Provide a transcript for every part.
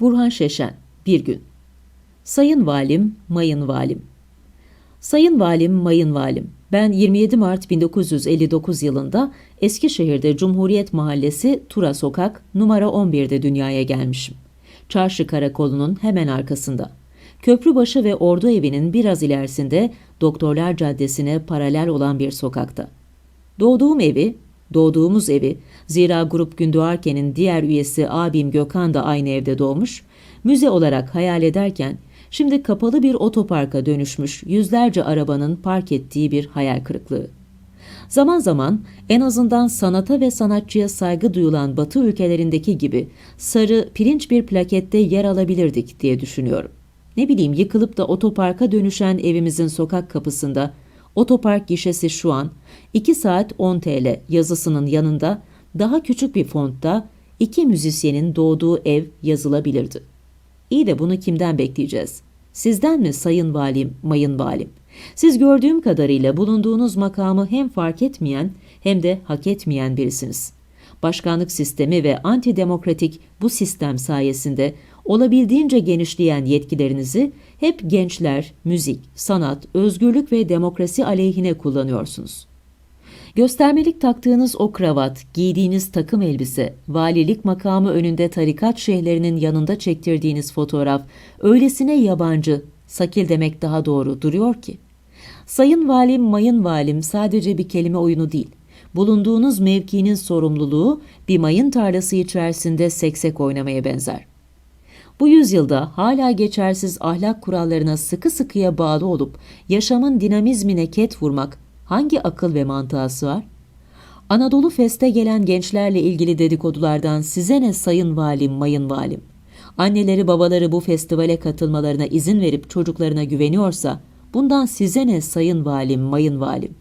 Burhan Şeşen, bir gün. Sayın Valim, Mayın Valim. Sayın Valim, Mayın Valim. Ben 27 Mart 1959 yılında Eskişehir'de Cumhuriyet Mahallesi Tura Sokak numara 11'de dünyaya gelmişim. Çarşı Karakolu'nun hemen arkasında. Köprübaşı ve Ordu Evi'nin biraz ilerisinde Doktorlar Caddesi'ne paralel olan bir sokakta. Doğduğum evi, doğduğumuz evi, zira Grup Gündoğarken'in diğer üyesi abim Gökhan da aynı evde doğmuş, müze olarak hayal ederken şimdi kapalı bir otoparka dönüşmüş yüzlerce arabanın park ettiği bir hayal kırıklığı. Zaman zaman en azından sanata ve sanatçıya saygı duyulan Batı ülkelerindeki gibi sarı pirinç bir plakette yer alabilirdik diye düşünüyorum. Ne bileyim yıkılıp da otoparka dönüşen evimizin sokak kapısında otopark gişesi şu an 2 saat 10 TL yazısının yanında daha küçük bir fontta iki müzisyenin doğduğu ev yazılabilirdi. İyi de bunu kimden bekleyeceğiz? Sizden mi sayın valim, mayın valim? Siz gördüğüm kadarıyla bulunduğunuz makamı hem fark etmeyen hem de hak etmeyen birisiniz. Başkanlık sistemi ve antidemokratik bu sistem sayesinde olabildiğince genişleyen yetkilerinizi hep gençler, müzik, sanat, özgürlük ve demokrasi aleyhine kullanıyorsunuz. Göstermelik taktığınız o kravat, giydiğiniz takım elbise, valilik makamı önünde tarikat şeyhlerinin yanında çektirdiğiniz fotoğraf öylesine yabancı, sakil demek daha doğru duruyor ki. Sayın valim, mayın valim sadece bir kelime oyunu değil. Bulunduğunuz mevkinin sorumluluğu bir mayın tarlası içerisinde seksek oynamaya benzer. Bu yüzyılda hala geçersiz ahlak kurallarına sıkı sıkıya bağlı olup yaşamın dinamizmine ket vurmak hangi akıl ve mantığa sığar? Anadolu Fest'e gelen gençlerle ilgili dedikodulardan size ne sayın valim, mayın valim? Anneleri babaları bu festivale katılmalarına izin verip çocuklarına güveniyorsa bundan size ne sayın valim, mayın valim?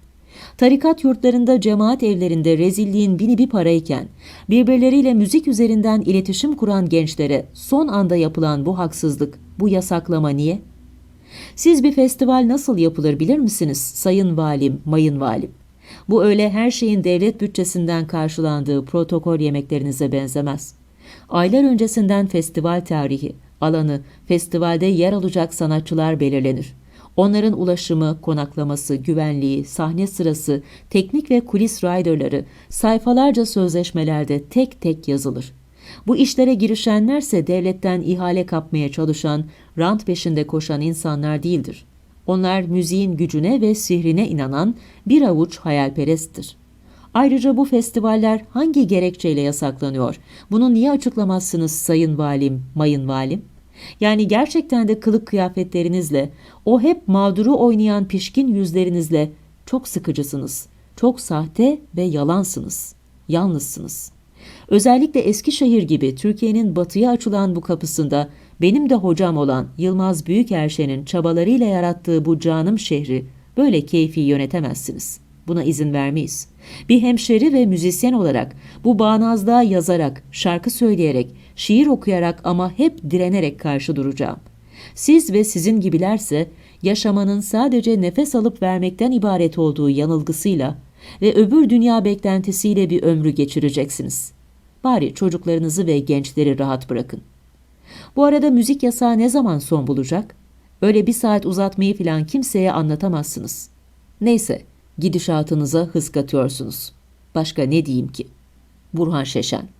Tarikat yurtlarında, cemaat evlerinde rezilliğin bini bir parayken, birbirleriyle müzik üzerinden iletişim kuran gençlere son anda yapılan bu haksızlık, bu yasaklama niye? Siz bir festival nasıl yapılır bilir misiniz sayın valim, mayın valim? Bu öyle her şeyin devlet bütçesinden karşılandığı protokol yemeklerinize benzemez. Aylar öncesinden festival tarihi, alanı, festivalde yer alacak sanatçılar belirlenir. Onların ulaşımı, konaklaması, güvenliği, sahne sırası, teknik ve kulis riderları sayfalarca sözleşmelerde tek tek yazılır. Bu işlere girişenlerse devletten ihale kapmaya çalışan, rant peşinde koşan insanlar değildir. Onlar müziğin gücüne ve sihrine inanan bir avuç hayalperesttir. Ayrıca bu festivaller hangi gerekçeyle yasaklanıyor? Bunu niye açıklamazsınız sayın valim, mayın valim? Yani gerçekten de kılık kıyafetlerinizle, o hep mağduru oynayan pişkin yüzlerinizle çok sıkıcısınız. Çok sahte ve yalansınız. Yalnızsınız. Özellikle Eskişehir gibi Türkiye'nin batıya açılan bu kapısında benim de hocam olan Yılmaz Büyükerşen'in çabalarıyla yarattığı bu canım şehri böyle keyfi yönetemezsiniz. Buna izin vermeyiz. Bir hemşeri ve müzisyen olarak bu bağnazlığa yazarak, şarkı söyleyerek, şiir okuyarak ama hep direnerek karşı duracağım. Siz ve sizin gibilerse yaşamanın sadece nefes alıp vermekten ibaret olduğu yanılgısıyla ve öbür dünya beklentisiyle bir ömrü geçireceksiniz. Bari çocuklarınızı ve gençleri rahat bırakın. Bu arada müzik yasağı ne zaman son bulacak? Öyle bir saat uzatmayı falan kimseye anlatamazsınız. Neyse, gidişatınıza hız katıyorsunuz. Başka ne diyeyim ki? Burhan Şeşen